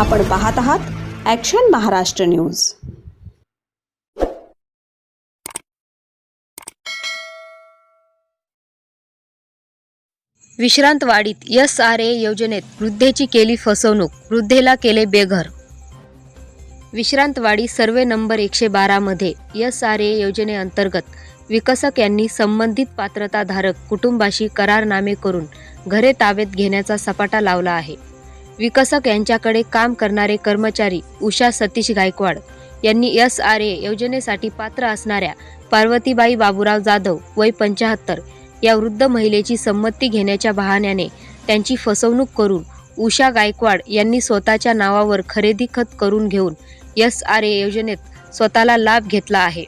आपण पाहत आहात ॲक्शन महाराष्ट्र न्यूज विश्रांतवाडीत एस आर ए योजनेत वृद्धेची केली फसवणूक वृद्धेला केले बेघर. विश्रांतवाडी सर्वे नंबर एकशे बारामध्ये एस आर ए योजनेअंतर्गत विकसक यांनी संबंधित पात्रताधारक कुटुंबाशी करारनामे करून घरे ताब्यात घेण्याचा सपाटा लावला आहे. विकसक यांच्याकडे काम करणारे कर्मचारी उषा सतीश गायकवाड यांनी एस आर ए योजनेसाठी पात्र असणाऱ्या पार्वतीबाई बाबूराव जाधव वय पंचाहत्तर या वृद्ध महिलेची संमती घेण्याच्या बहाण्याने त्यांची फसवणूक करून उषा गायकवाड यांनी स्वतःच्या नावावर खरेदी खत करून घेऊन एस आर ए योजनेत स्वतःला लाभ घेतला आहे.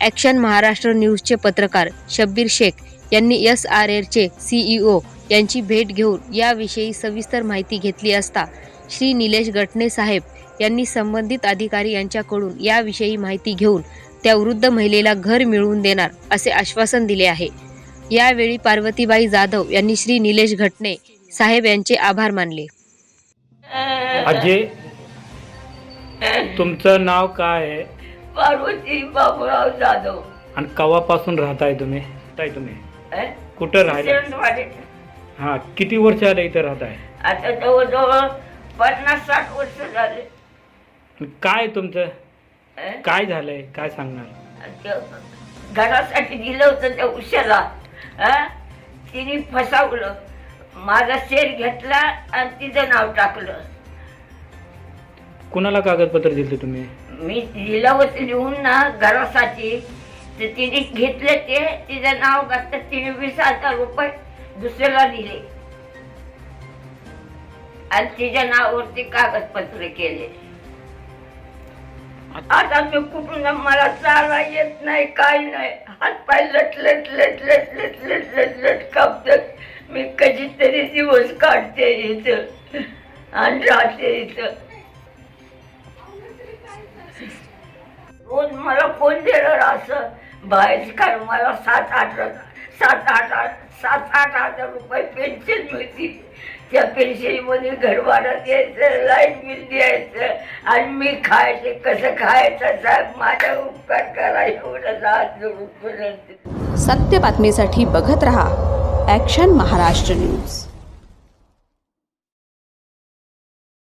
ॲक्शन महाराष्ट्र न्यूजचे पत्रकार शब्बीर शेख यांनी एस आर एचे सीईओ यांची भेट घेऊन याविषयी सविस्तर माहिती घेतली असता श्री निलेश गटणे साहेब यांनी संबंधित अधिकारी यांच्याकडून याविषयी माहिती घेऊन त्या वृद्ध महिलेला घर मिळवून देणार असे आश्वासन दिले आहे. यावेळी पार्वतीबाई जाधव यांनी श्री निलेश घटणे साहेब यांचे आभार मानले. अजय तुमचं नाव काय आहे? पार्वती बाबूराव जाधव. आणि कवापासून राहताय तुम्ही? कुठं राहिला. हा किती वर्ष आले इथं राहताय आता जवळजवळ पन्नास साठ वर्ष झाले. काय तुमचं? अं? काय झालंय? काय सांगणार? ते घरासाठी दिलं होतं त्या उशाला. अं? तिने फसावलं. माझा शेर घेतला आणि तिचं नाव टाकलं. कुणाला कागदपत्र दिले तुम्ही? मी दिलं होतं लिहून ना घरासाठी. तर तिने घेतले ते तिचं नाव घातलं. तिने वीस हजार रुपये दुसऱ्याला दिले. आणि तिच्या नावावरती कागदपत्र केले. आता मी कुठून मला चाला येत नाही काय नाही. हात पाय लटलट लटलट लटलट लटलट कापत मी कधीतरी दिवस काढते इथं. आणि राहते इथं. रोज मला कोण देणार असं? बाहेर काढ मला सात आठ सात आठ आठ सात आठ हजार रुपये पेन्शन मिळते त्या पेन्शनमध्ये घर द्यायचं लाइट बिल द्यायचं आणि मी खायचे कसं खायचं साहेब माझ्या उपकार करा एवढं हात रुपये सत्य बातमीसाठी बघत रहा ॲक्शन महाराष्ट्र न्यूज